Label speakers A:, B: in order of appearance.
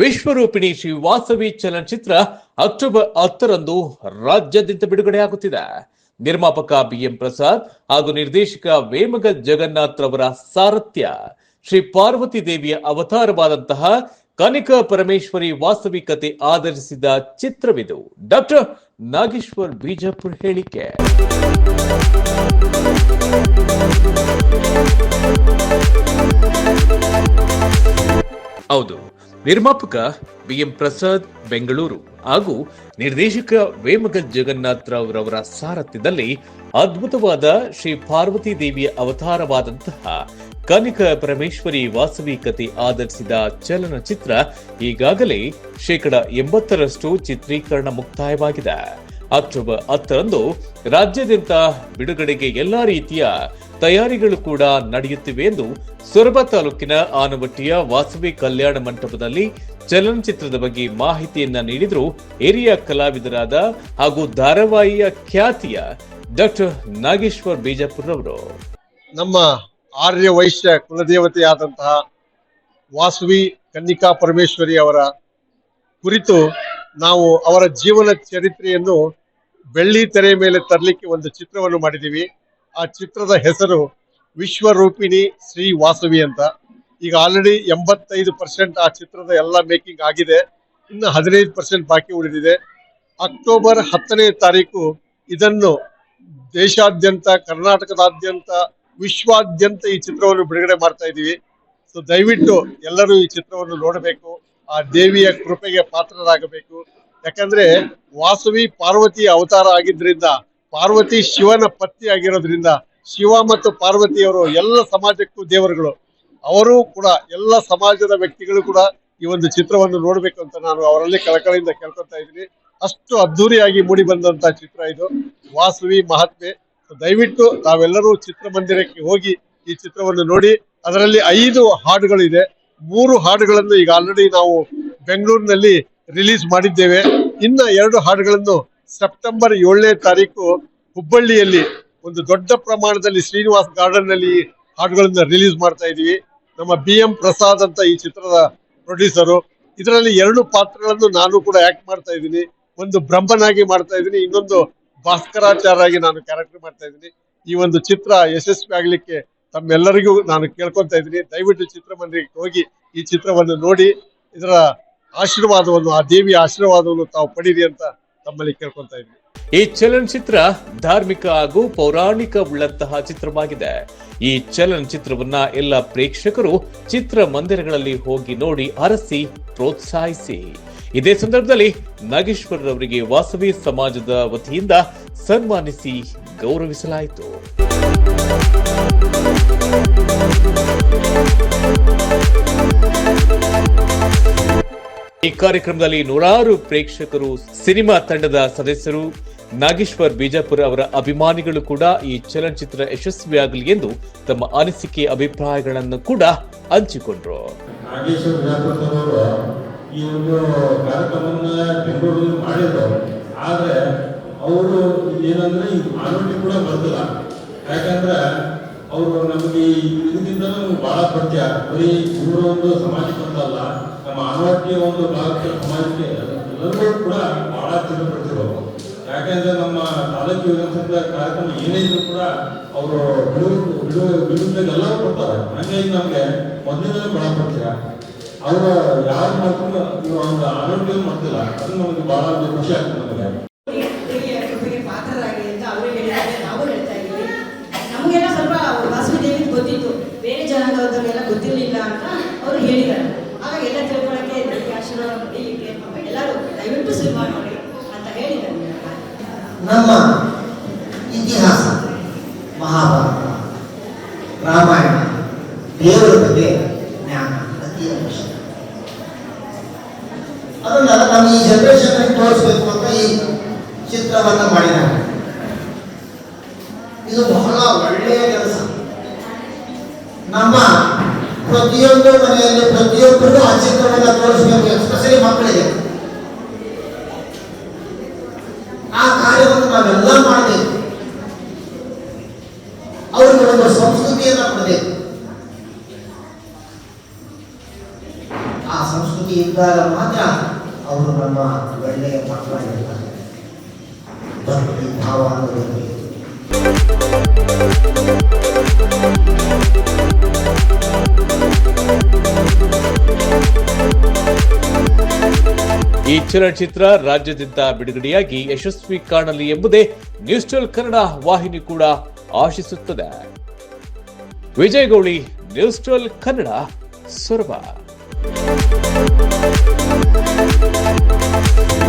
A: ವಿಶ್ವರೂಪಿಣಿ ಶ್ರೀ ವಾಸವಿ ಚಲನಚಿತ್ರ ಅಕ್ಟೋಬರ್ ಹತ್ತರಂದು ರಾಜ್ಯಾದ್ಯಂತ ಬಿಡುಗಡೆಯಾಗುತ್ತಿದೆ. ನಿರ್ಮಾಪಕ ಬಿ ಎಂ ಪ್ರಸಾದ್ ಹಾಗೂ ನಿರ್ದೇಶಕ ವೇಮಗ ಜಗನ್ನಾಥ್ ರವರ ಸಾರಥ್ಯ, ಶ್ರೀ ಪಾರ್ವತಿ ದೇವಿಯ ಅವತಾರವಾದಂತಹ ಕನಿಕ ಪರಮೇಶ್ವರಿ ವಾಸ್ತವಿ ಕತೆ ಆಧರಿಸಿದ ಚಿತ್ರವಿದು. ಡಾಕ್ಟರ್ ನಾಗೇಶ್ವರ್ ಬಿಜಾಪುರ್ ಹೇಳಿಕೆ. ಹೌದು. ನಿರ್ಮಾಪಕ ಬಿಎಂ ಪ್ರಸಾದ್ ಬೆಂಗಳೂರು ಹಾಗೂ ನಿರ್ದೇಶಕ ವೇಮಗ ಜಗನ್ನಾಥ್ ರಾವ್ ರವರ ಸಾರಥ್ಯದಲ್ಲಿ ಅದ್ಭುತವಾದ ಶ್ರೀ ಪಾರ್ವತಿ ದೇವಿಯ ಅವತಾರವಾದಂತಹ ಕನಿಕ ಪರಮೇಶ್ವರಿ ವಾಸವಿ ಕತೆ ಆಧರಿಸಿದ ಚಲನಚಿತ್ರ ಈಗಾಗಲೇ ಶೇಕಡ ಎಂಬತ್ತರಷ್ಟು ಚಿತ್ರೀಕರಣ ಮುಕ್ತಾಯವಾಗಿದೆ. ಅಕ್ಟೋಬರ್ ಹತ್ತರಂದು ರಾಜ್ಯಾದ್ಯಂತ ಬಿಡುಗಡೆಗೆ ಎಲ್ಲಾ ರೀತಿಯ ತಯಾರಿಗಳು ಕೂಡ ನಡೆಯುತ್ತಿವೆ ಎಂದು ಸೊರಬ ತಾಲೂಕಿನ ಆನವಟ್ಟಿಯ ವಾಸವಿ ಕಲ್ಯಾಣ ಮಂಟಪದಲ್ಲಿ ಚಲನಚಿತ್ರದ ಬಗ್ಗೆ ಮಾಹಿತಿಯನ್ನ ನೀಡಿದ್ರು ಹಿರಿಯ ಕಲಾವಿದರಾದ ಹಾಗೂ ಧಾರಾವಾಹಿಯ ಖ್ಯಾತಿಯ ಡಾಕ್ಟರ್ ನಾಗೇಶ್ವರ್ ಬೀಜಾಪುರ್ ಅವರು
B: ನಮ್ಮ ಆರ್ಯ ವೈಶ್ಯ ಕುಲದೇವತೆಯಾದಂತಹ ವಾಸವಿ ಕನ್ನಿಕಾ ಪರಮೇಶ್ವರಿ ಅವರ ಕುರಿತು ನಾವು ಅವರ ಜೀವನ ಚರಿತ್ರೆಯನ್ನು ಬೆಳ್ಳಿ ತೆರೆ ಮೇಲೆ ತರಲಿಕ್ಕೆ ಒಂದು ಚಿತ್ರವನ್ನು ಮಾಡಿದ್ದೀವಿ. ಆ ಚಿತ್ರದ ಹೆಸರು ವಿಶ್ವರೂಪಿಣಿ ಶ್ರೀ ವಾಸವಿ ಅಂತ. ಈಗ ಆಲ್ರೆಡಿ ಎಂಬತ್ತೈದು ಪರ್ಸೆಂಟ್ ಆ ಚಿತ್ರದ ಎಲ್ಲ ಮೇಕಿಂಗ್ ಆಗಿದೆ. ಇನ್ನು ಹದಿನೈದು ಪರ್ಸೆಂಟ್ ಬಾಕಿ ಉಳಿದಿದೆ. ಅಕ್ಟೋಬರ್ ಹತ್ತನೇ ತಾರೀಕು ಇದನ್ನು ದೇಶಾದ್ಯಂತ, ಕರ್ನಾಟಕದಾದ್ಯಂತ, ವಿಶ್ವಾದ್ಯಂತ ಈ ಚಿತ್ರವನ್ನು ಬಿಡುಗಡೆ ಮಾಡ್ತಾ ಇದ್ದೀವಿ. ಸೊ ದಯವಿಟ್ಟು ಎಲ್ಲರೂ ಈ ಚಿತ್ರವನ್ನು ನೋಡಬೇಕು. ಆ ದೇವಿಯ ಕೃಪೆಗೆ ಪಾತ್ರರಾಗಬೇಕು. ಯಾಕಂದ್ರೆ ವಾಸವಿ ಪಾರ್ವತಿ ಅವತಾರ ಆಗಿದ್ರಿಂದ ಪಾರ್ವತಿ ಶಿವನ ಪತ್ನಿ ಆಗಿರೋದ್ರಿಂದ ಶಿವ ಮತ್ತು ಪಾರ್ವತಿಯವರು ಎಲ್ಲ ಸಮಾಜಕ್ಕೂ ದೇವರುಗಳು. ಅವರು ಕೂಡ ಎಲ್ಲ ಸಮಾಜದ ವ್ಯಕ್ತಿಗಳು ಕೂಡ ಈ ಒಂದು ಚಿತ್ರವನ್ನು ನೋಡಬೇಕು ಅಂತ ನಾನು ಅವರಲ್ಲಿ ಕಳಕಳಿಯಿಂದ ಕೇಳ್ಕೊತಾ ಇದ್ದೀನಿ. ಅಷ್ಟು ಅದ್ಧೂರಿಯಾಗಿ ಮೂಡಿ ಬಂದಂತ ಚಿತ್ರ ಇದು. ವಾಸವಿ, ಮಹಾತ್ಮೆ. ದಯವಿಟ್ಟು ನಾವೆಲ್ಲರೂ ಚಿತ್ರಮಂದಿರಕ್ಕೆ ಹೋಗಿ ಈ ಚಿತ್ರವನ್ನು ನೋಡಿ, ಅದರಲ್ಲಿ ಐದು ಹಾಡುಗಳಿದೆ ಮೂರು ಹಾಡುಗಳನ್ನು ಈಗ ಆಲ್ರೆಡಿ ನಾವು ಬೆಂಗಳೂರಿನಲ್ಲಿ ರಿಲೀಸ್ ಮಾಡಿದ್ದೇವೆ. ಇನ್ನ ಎರಡು ಹಾಡುಗಳನ್ನು ಸೆಪ್ಟೆಂಬರ್ ಏಳನೇ ತಾರೀಕು ಹುಬ್ಬಳ್ಳಿಯಲ್ಲಿ ಒಂದು ದೊಡ್ಡ ಪ್ರಮಾಣದಲ್ಲಿ ಶ್ರೀನಿವಾಸ್ ಗಾರ್ಡನ್ನಲ್ಲಿ ಹಾಡುಗಳನ್ನ ರಿಲೀಸ್ ಮಾಡ್ತಾ ಇದೀವಿ ನಮ್ಮ ಬಿ ಎಂ ಪ್ರಸಾದ್ ಅಂತ ಈ ಚಿತ್ರದ ಪ್ರೊಡ್ಯೂಸರು. ಇದರಲ್ಲಿ ಎರಡು ಪಾತ್ರಗಳನ್ನು ನಾನು ಕೂಡ ಆಕ್ಟ್ ಮಾಡ್ತಾ ಇದ್ದೀನಿ. ಒಂದು ಬ್ರಹ್ಮನಾಗಿ ಮಾಡ್ತಾ ಇದ್ದೀನಿ, ಇನ್ನೊಂದು ಭಾಸ್ಕರಾಚಾರ್ಯ ಆಗಿ ನಾನು ಕ್ಯಾರೆಕ್ಟರ್ ಮಾಡ್ತಾ ಇದ್ದೀನಿ. ಈ ಒಂದು ಚಿತ್ರ ಯಶಸ್ವಿ ಆಗ್ಲಿಕ್ಕೆ ತಮ್ಮೆಲ್ಲರಿಗೂ ನಾನು ಕೇಳ್ಕೊತಾ ಇದ್ದೀನಿ. ದಯವಿಟ್ಟು ಚಿತ್ರಮಂದಿರಕ್ಕೆ ಹೋಗಿ ಈ ಚಿತ್ರವನ್ನು ನೋಡಿ, ಇದರ ಆಶೀರ್ವಾದವನ್ನು, ಆ ದೇವಿಯ ಆಶೀರ್ವಾದವನ್ನು ತಾವು ಪಡೀರಿ ಅಂತ ತಮ್ಮಲ್ಲಿ ಕೇಳ್ಕೊತಾ ಇದ್ವಿ.
A: ಈ ಚಲನಚಿತ್ರ ಧಾರ್ಮಿಕ ಹಾಗೂ ಪೌರಾಣಿಕ ಉಳ್ಳಂತಹ ಚಿತ್ರವಾಗಿದೆ. ಈ ಚಲನಚಿತ್ರವನ್ನ ಎಲ್ಲ ಪ್ರೇಕ್ಷಕರು ಚಿತ್ರ ಮಂದಿರಗಳಲ್ಲಿ ಹೋಗಿ ನೋಡಿ ಅರಸಿ ಪ್ರೋತ್ಸಾಹಿಸಿ. ಇದೇ ಸಂದರ್ಭದಲ್ಲಿ ನಾಗೇಶ್ವರರವರಿಗೆ ವಾಸವಿ ಸಮಾಜದ ವತಿಯಿಂದ ಸನ್ಮಾನಿಸಿ ಗೌರವಿಸಲಾಯಿತು. ಈ ಕಾರ್ಯಕ್ರಮದಲ್ಲಿ ನೂರಾರು ಪ್ರೇಕ್ಷಕರು, ಸಿನಿಮಾ ತಂಡದ ಸದಸ್ಯರು, ನಾಗೇಶ್ವರ್ ಬಿಜಾಪುರ ಅವರ ಅಭಿಮಾನಿಗಳು ಕೂಡ ಈ ಚಲನಚಿತ್ರ ಯಶಸ್ವಿಯಾಗಲಿ ಎಂದು ತಮ್ಮ ಅನಿಸಿಕೆ ಅಭಿಪ್ರಾಯಗಳನ್ನು ಕೂಡ ಹಂಚಿಕೊಂಡ್ರು.
C: ಈ ಒಂದು ಮಾಡಿದ್ರು. ಆದ್ರೆ ಅವರು ಏನಂದ್ರೆ ಈ ಕೂಡ ಬರ್ತಿಲ್ಲ. ಯಾಕಂದ್ರೆ ಅವರು ನಮಗೆ ಇದರಿಂದ ಬಹಳ ಪರಿಚಯ. ಬರೀ ಇವರು ಒಂದು ಸಮಾಜಕ್ಕೆ ಅಂತಲ್ಲ ಆನವಟ್ಟಿಯ ಒಂದು ಭಾರತ ಸಮಾಜಕ್ಕೆ ಎಲ್ಲರೂ ಕೂಡ ಬಹಳ ತಿಳಿಪಡ್ತಿರು ಯಾಕೆಂದ್ರೆ ನಮ್ಮ ತಾಲೂಕು ವಿಧಾನಸಭೆ ಕಾರ್ಯಕ್ರಮ ಏನೇ ಇದ್ರು ಕೂಡ ಅವರು ಬಿಡುವು ಬಿಡುವು ಬಿಡುವಿನಲ್ಲಿ ಎಲ್ಲರೂ ಕೊಡ್ತಾರೆ. ಹಂಗಾಗಿ ನಮಗೆ ಮೊದಲಿಂದಲೇ ಬಹಳ ಪರಿಚಯ ಅವರು ಯಾರು ಮಾಡ್ಕೊಂಡು ಒಂದು ಆರೋಗ್ಯ ಮಾಡ್ತಿಲ್ಲ. ಅದು ನಮಗೆ ಬಹಳ ಒಂದು ಖುಷಿ ಆಗ್ತದೆ ನಮಗೆ.
D: ನಮಗೆಲ್ಲ ಸ್ವಲ್ಪ ವಾಸುದೇವಿ ದೇವಿ ಗೊತ್ತಿತ್ತು. ಬೇರೆ ಜನಾಂಗದವ್ರಿಗೆಲ್ಲ ಗೊತ್ತಿರಲಿಲ್ಲ ಅಂತ ಅವರು ಹೇಳಿದ್ದಾರೆ ಆಗ ಎಲ್ಲ ತಿಳ್ಕೊಳ್ಳೋಕ್ಕೆ ದೇವಿ ಆಶೀರ್ವಾದ ಪಡೀಲಿಕ್ಕೆ ಎಲ್ಲರೂ ದಯವಿಟ್ಟು ಸಿನಿಮಾ ನೋಡಿ ಅಂತ ಹೇಳಿದ್ದಾರೆ.
E: ನಮ್ಮ ಇತಿಹಾಸ, ಮಹಾಭಾರತ, ರಾಮಾಯಣ, ದೇವರ ಬಗ್ಗೆ ಜ್ಞಾನ ಅತಿ ಅವಶ್ಯಕ ಅದನ್ನ ನಮ್ಮ ಈ ಜನರೇಷನ್ ತೋರಿಸ್ಬೇಕು ಅಂತ ಈ ಚಿತ್ರವನ್ನ ಮಾಡಿದ್ದಾರೆ. ಇದು ಬಹಳ ಒಳ್ಳೆಯ ಕೆಲಸ. ನಮ್ಮ ಪ್ರತಿಯೊಂದು ಮನೆಯಲ್ಲಿ ಪ್ರತಿಯೊಬ್ಬರಿಗೂ ಆ ಚಿತ್ರವನ್ನ ತೋರಿಸ್ಬೇಕು ಎಸ್ಪೆಷಲಿ ಮಕ್ಕಳಿಗೆ. ಆ ಕಾರ್ಯವನ್ನು ನಾವೆಲ್ಲ ಮಾಡಬೇಕು. ಅವರಿಗೆ ಒಂದು ಸಂಸ್ಕೃತಿಯನ್ನು ಕೊಡಬೇಕು. ಆ ಸಂಸ್ಕೃತಿಯಿಂದ ಇದ್ದಾಗ ಮಾತ್ರ ಅವರು ನಮ್ಮ ಒಳ್ಳೆಯ ಮಕ್ಕಳಾಗಿರ್ತಾರೆ ಭಕ್ತಿ, ಭಾವ ಅನ್ನೋದಕ್ಕೆ
A: ಈ ಚಲನಚಿತ್ರ ರಾಜ್ಯದಿಂದ ಬಿಡುಗಡೆಯಾಗಿ ಯಶಸ್ವಿ ಕಾಣಲಿ ಎಂಬುದೇ ನ್ಯೂಸ್ ಟ್ವೆಲ್ ಕನ್ನಡ ವಾಹಿನಿ ಕೂಡ ಆಶಿಸುತ್ತದೆ. Vijayagowli news twelve Kannada, Soraba.